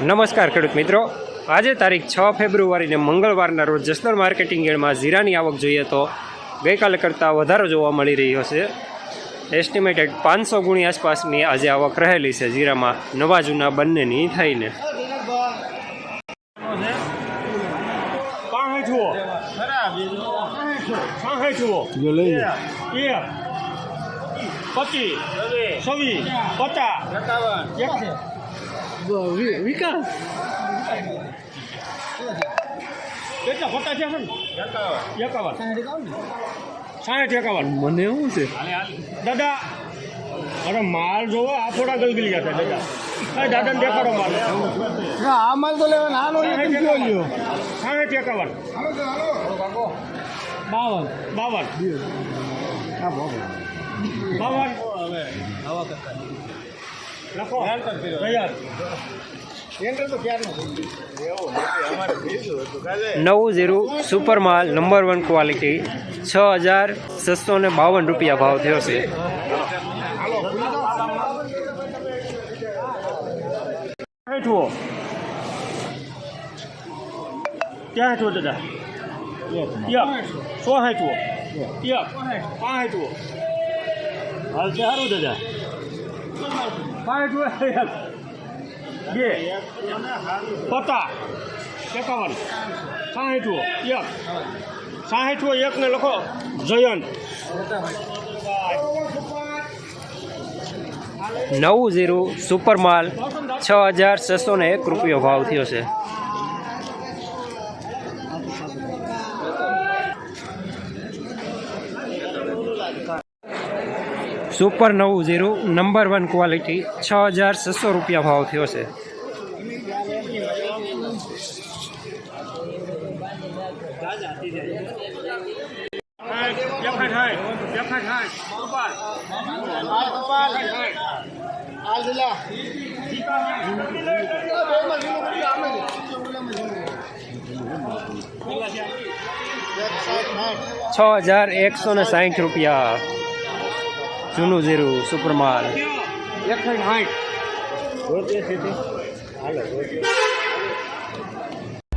નમસ્કાર ખેડૂત મિત્રો. આજે તારીખ છ ફેબ્રુઆરીને મંગળવારના રોજ જસદણ માર્કેટિંગ યાર્ડમાં જીરાની આવક જોઈએ તો ગઈકાલે કરતાં વધારો જોવા મળી રહ્યો છે. એસ્ટિમેટેડ પાંચસો ગુણી આસપાસની આજે આવક રહેલી છે જીરામાં નવા જૂના બંનેની થઈને. પચીસ. છવ્વીસ. પચાસ. વિકાસ કેટલા ફોટા છે ને એકાવન સાઠ એકાવન મને શું છે દાદા અરે માલ જોવો આ થોડા ગલગલી જતા દાદા હા દાદાને દેખાડો માલ આ માલ તો લેવાનો આનો સાઠ એકાવન બાવન બાવન આ બાવન બાવન લખો નવું જીરું સુપર માલ નંબર વન ક્વોલિટી છ હજાર છસો ને બાવન રૂપિયા ભાવ થયો છે. હેઠવો ક્યાં હેઠવો દાદા? સો હેઠવો પાંચ હેઠવો હાલ સારું દાદા. એક બે. પતા. એકાવન. સાહીઠવો એક. સાહીઠવો એક ને લખો. જયંત. નવું ઝીરો સુપર માલ છ હજાર છસો ને એક રૂપિયો ભાવ થયો છે. સુપર નવું જીરું નંબર વન ક્વોલિટી છ હજાર છસો રૂપિયા ભાવ થયો છે એકઠ હાય એકઠ હાય છ હજાર એકસો ને સાઠ રૂપિયા જૂનું જીરું સુપર માલ એકઠ હાય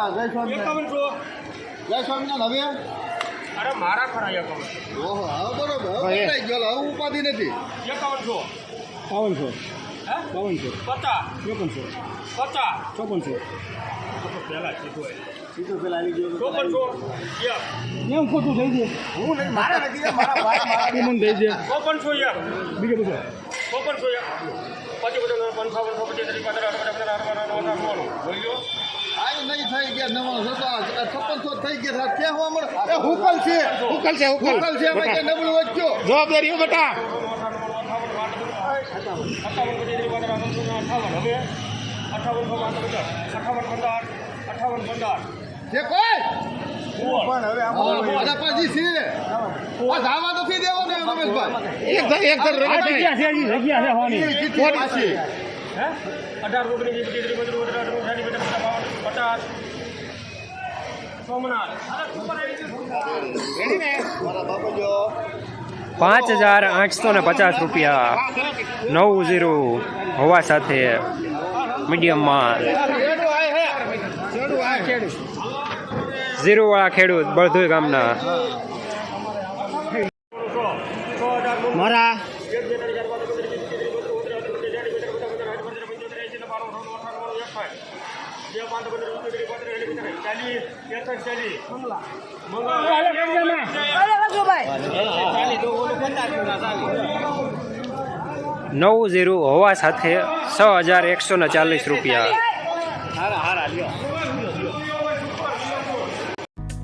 ગયા જય સ્વામી એકાવનસો જય સ્વામિનારાયણ હવે? અરે મારા ખરા એકાવન ઓહો હવે બરોબર. હવે પતાઈ ગયો? હવે ઉપાધિ નથી. એકાવનસો બાવનસો હે? બાવનસો પચાસ. ચોપનસો. પચાસ. ચોપનસો. પહેલા કીધું સીધું પેલા આવી ગયો ચોપનસો એક. એમ ખોટું થઈ ગયું. હું નહીં મારે નથી મારા ભાઈ મારા મન થઈ ચોપનસો એક. બીજું બધું ચોપનસો એક પછી બધા પંચાવનસો પચીસ બોલ્યો આ નહીં થઈ ગયા નવ છપ્પનસો થઈ ગયા હતા ક્યાં હોવા મળે હુકલ છે હુકલ છે હુકલ છે નબળું વધ્યો જવાબદારી બેટા હવે અઠાવન અઠાવન પંદર અઠાવન પંદર કોઈ પણ હવે અરે પછી છે. આ ધાવા તો થી દેવો ને રમેશભાઈ. એક એક જગ્યા છે હજી જગ્યા છે હોવાની છે હે? અઢાર ઓગણીસ વીસ પચીસ ત્રીસ બત્રીસ અઢાર ઓગણીસ સાઠ પચાસ બાવન પચાસ. સોમનાથ. મારા બાપુ જો પાંચ હજાર આઠસો ને પચાસ રૂપિયા. નવું જીરું હવા સાથે મીડિયમ માલ પચીસ ખેડૂત એકસઠ ગામના. મારા નવ ઝીરો હોવા સાથે છ હજાર એકસો ને ચાલીસ રૂપિયા.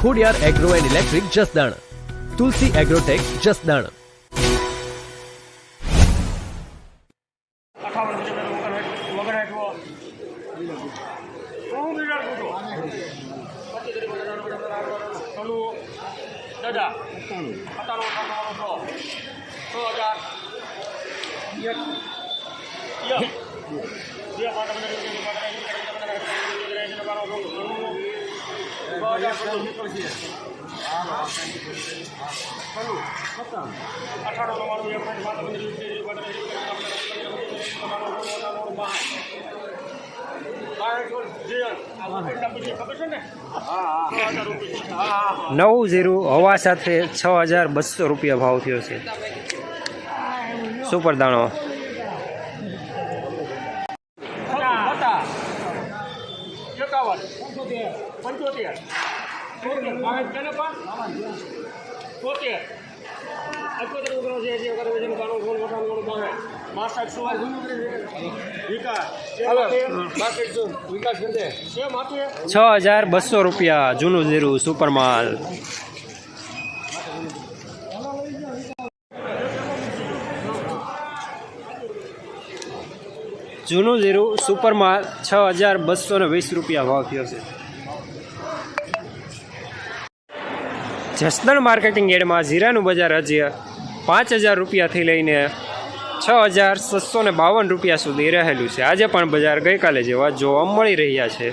Khodiyar agro and electric Jasdan. Tulsi agrotech Jasdan. દાદા અઠાણું. અઠાણું સો હજાર એક બે પાંચ અઠાણું નવ ઝીરો હવા સાથે છ હજાર બસો રૂપિયા ભાવ થયો છે. સુપર દાણો એકાવન પંચોતેર તોતેર અઠ્યોતેર ઓગણો છે જે કરે વજન બાણું ફોન મોટા મોટો બાસઠ બાસઠ સો વિકાસ. વિકાસ છે? માથે છ હજાર બસો રૂપિયા જૂનું ઝીરું સુપર માલ. જૂનું જીરું સુપરમાં છ હજાર બસો ને વીસ રૂપિયા ભાવ થયો છે. જસદણ માર્કેટિંગ એડમાં જીરાનું બજાર હજી પાંચ હજાર રૂપિયાથી લઈને છ હજાર છસો બાવન રૂપિયા સુધી રહેલું છે. આજે પણ બજાર ગઈકાલે જેવા જોવા મળી રહ્યા છે.